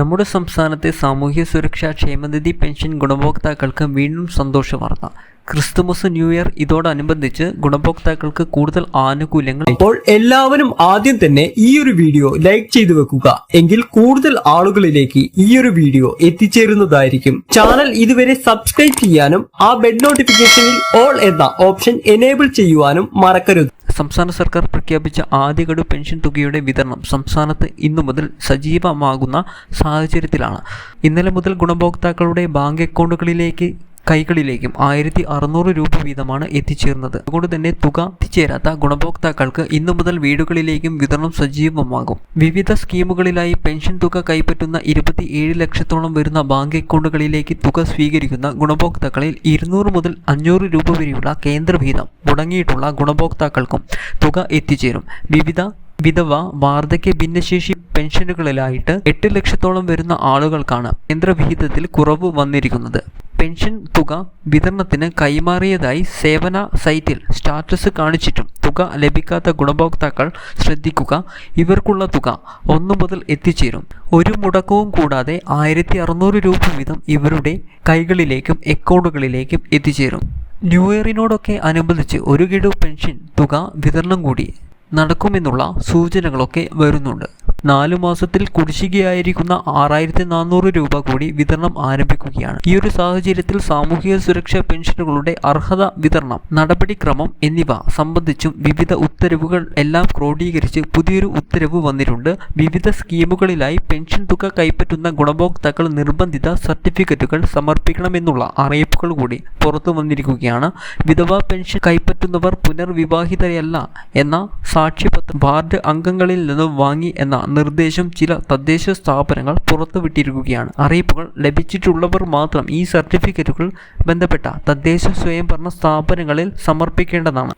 നമ്മുടെ സംസ്ഥാനത്തെ സാമൂഹ്യ സുരക്ഷാ ക്ഷേമനിധി പെൻഷൻ ഗുണഭോക്താക്കൾക്ക് വീണ്ടും സന്തോഷ വാർത്ത ക്രിസ്തുമസ് ന്യൂ ഇയർ ഇതോടനുബന്ധിച്ച് ഗുണഭോക്താക്കൾക്ക് കൂടുതൽ ആനുകൂല്യങ്ങൾ അപ്പോൾ എല്ലാവരും ആദ്യം തന്നെ ഈ ഒരു വീഡിയോ ലൈക്ക് ചെയ്തു വെക്കുക. എങ്കിൽ കൂടുതൽ ആളുകളിലേക്ക് ഈ ഒരു വീഡിയോ എത്തിച്ചേരുന്നതായിരിക്കും. ചാനൽ ഇതുവരെ സബ്സ്ക്രൈബ് ചെയ്യാനും ആ ബെഡ് നോട്ടിഫിക്കേഷനിൽ ഓൾ എന്ന ഓപ്ഷൻ എനേബിൾ ചെയ്യുവാനും മറക്കരുത്. സംസ്ഥാന സർക്കാർ പ്രഖ്യാപിച്ച ആദ്യ ഗഡു പെൻഷൻ തുകയുടെ വിതരണം സംസ്ഥാനത്ത് ഇന്നു മുതൽ സജീവമാകുന്ന സാഹചര്യത്തിലാണ്. ഇന്നലെ മുതൽ ഗുണഭോക്താക്കളുടെ ബാങ്ക് അക്കൗണ്ടുകളിലേക്ക് കൈകളിലേക്കും ആയിരത്തി അറുന്നൂറ് രൂപ വീതമാണ് എത്തിച്ചേർന്നത്. അതുകൊണ്ട് തന്നെ തുക എത്തിച്ചേരാത്ത ഗുണഭോക്താക്കൾക്ക് ഇന്നു മുതൽ വീടുകളിലേക്കും വിതരണം സജീവമാകും. വിവിധ സ്കീമുകളിലായി പെൻഷൻ തുക കൈപ്പറ്റുന്ന ഇരുപത്തിയേഴ് ലക്ഷത്തോളം വരുന്ന ബാങ്ക് അക്കൗണ്ടുകളിലേക്ക് തുക സ്വീകരിക്കുന്ന ഗുണഭോക്താക്കളിൽ ഇരുന്നൂറ് മുതൽ അഞ്ഞൂറ് രൂപ വരെയുള്ള കേന്ദ്രവിഹിതം മുടങ്ങിയിട്ടുള്ള ഗുണഭോക്താക്കൾക്കും തുക എത്തിച്ചേരും. വിവിധ വിധവ വാർദ്ധക്യ ഭിന്നശേഷി പെൻഷനുകളിലായിട്ട് എട്ട് ലക്ഷത്തോളം വരുന്ന ആളുകൾക്കാണ് കേന്ദ്രവിഹിതത്തിൽ കുറവ് വന്നിരിക്കുന്നത്. പെൻഷൻ തുക വിതരണത്തിന് കൈമാറിയതായി സേവന സൈറ്റിൽ സ്റ്റാറ്റസ് കാണിച്ചിട്ടും തുക ലഭിക്കാത്ത ഗുണഭോക്താക്കൾ ശ്രദ്ധിക്കുക. ഇവർക്കുള്ള തുക ഒന്നു മുതൽ എത്തിച്ചേരും. ഒരു മുടക്കവും കൂടാതെ ആയിരത്തി അറുന്നൂറ് രൂപ വീതം ഇവരുടെ കൈകളിലേക്കും അക്കൗണ്ടുകളിലേക്കും എത്തിച്ചേരും. ന്യൂ ഇയറിനോടൊക്കെ അനുബന്ധിച്ച് ഒരു ഗഡു പെൻഷൻ തുക വിതരണം കൂടി നടക്കുമെന്നുള്ള സൂചനകളൊക്കെ വരുന്നുണ്ട്. നാലു മാസത്തിൽ കുടിശ്ശികയായിരിക്കുന്ന ആറായിരത്തി നാനൂറ് രൂപ കൂടി വിതരണം ആരംഭിക്കുകയാണ്. ഈ ഒരു സാഹചര്യത്തിൽ സാമൂഹിക സുരക്ഷാ പെൻഷനുകളുടെ അർഹത വിതരണം നടപടിക്രമം എന്നിവ സംബന്ധിച്ചും വിവിധ ഉത്തരവുകൾ എല്ലാം ക്രോഡീകരിച്ച് പുതിയൊരു ഉത്തരവ് വന്നിട്ടുണ്ട്. വിവിധ സ്കീമുകളിലായി പെൻഷൻ തുക കൈപ്പറ്റുന്ന ഗുണഭോക്താക്കൾ നിർബന്ധിത സർട്ടിഫിക്കറ്റുകൾ സമർപ്പിക്കണമെന്നുള്ള അറിയിപ്പുകൾ കൂടി പുറത്തു വന്നിരിക്കുകയാണ്. വിധവാ പെൻഷൻ കൈപ്പറ്റുന്നവർ പുനർവിവാഹിതരല്ല എന്ന സാക്ഷ്യപത്രം വാർഡ് അംഗങ്ങളിൽ നിന്നും വാങ്ങി എന്ന നിർദ്ദേശം ചില തദ്ദേശ സ്ഥാപനങ്ങൾ പുറത്തുവിട്ടിരിക്കുകയാണ്. അറിയിപ്പുകൾ ലഭിച്ചിട്ടുള്ളവർ മാത്രം ഈ സർട്ടിഫിക്കറ്റുകൾ ബന്ധപ്പെട്ട തദ്ദേശ സ്വയംഭരണ സ്ഥാപനങ്ങളിൽ സമർപ്പിക്കേണ്ടതാണ്.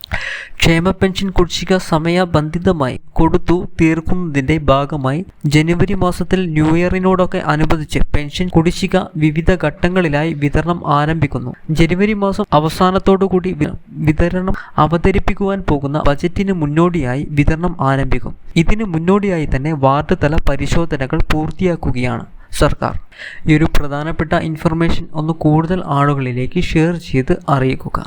ക്ഷേമ പെൻഷൻ കുടിശ്ശിക സമയബന്ധിതമായി കൊടുത്തു തീർക്കുന്നതിന്റെ ഭാഗമായി ജനുവരി മാസത്തിൽ ന്യൂ ഇയറിനോടൊക്കെ അനുബന്ധിച്ച് പെൻഷൻ കുടിശ്ശിക വിവിധ ഘട്ടങ്ങളിലായി വിതരണം ആരംഭിക്കുന്നു. ജനുവരി മാസം അവസാനത്തോടുകൂടി വിതരണം അവതരിപ്പിക്കുവാൻ പോകുന്ന ബജറ്റിന് മുന്നോടിയായി വിതരണം ആരംഭിക്കും. ഇതിന് മുന്നോടിയായി തന്നെ വാർഡ് തല പരിശോധനകൾ പൂർത്തിയാക്കുകയാണ് സർക്കാർ. ഈ ഒരു പ്രധാനപ്പെട്ട ഇൻഫർമേഷൻ ഒന്ന് കൂടുതൽ ആളുകളിലേക്ക് ഷെയർ ചെയ്ത് അറിയിക്കുക.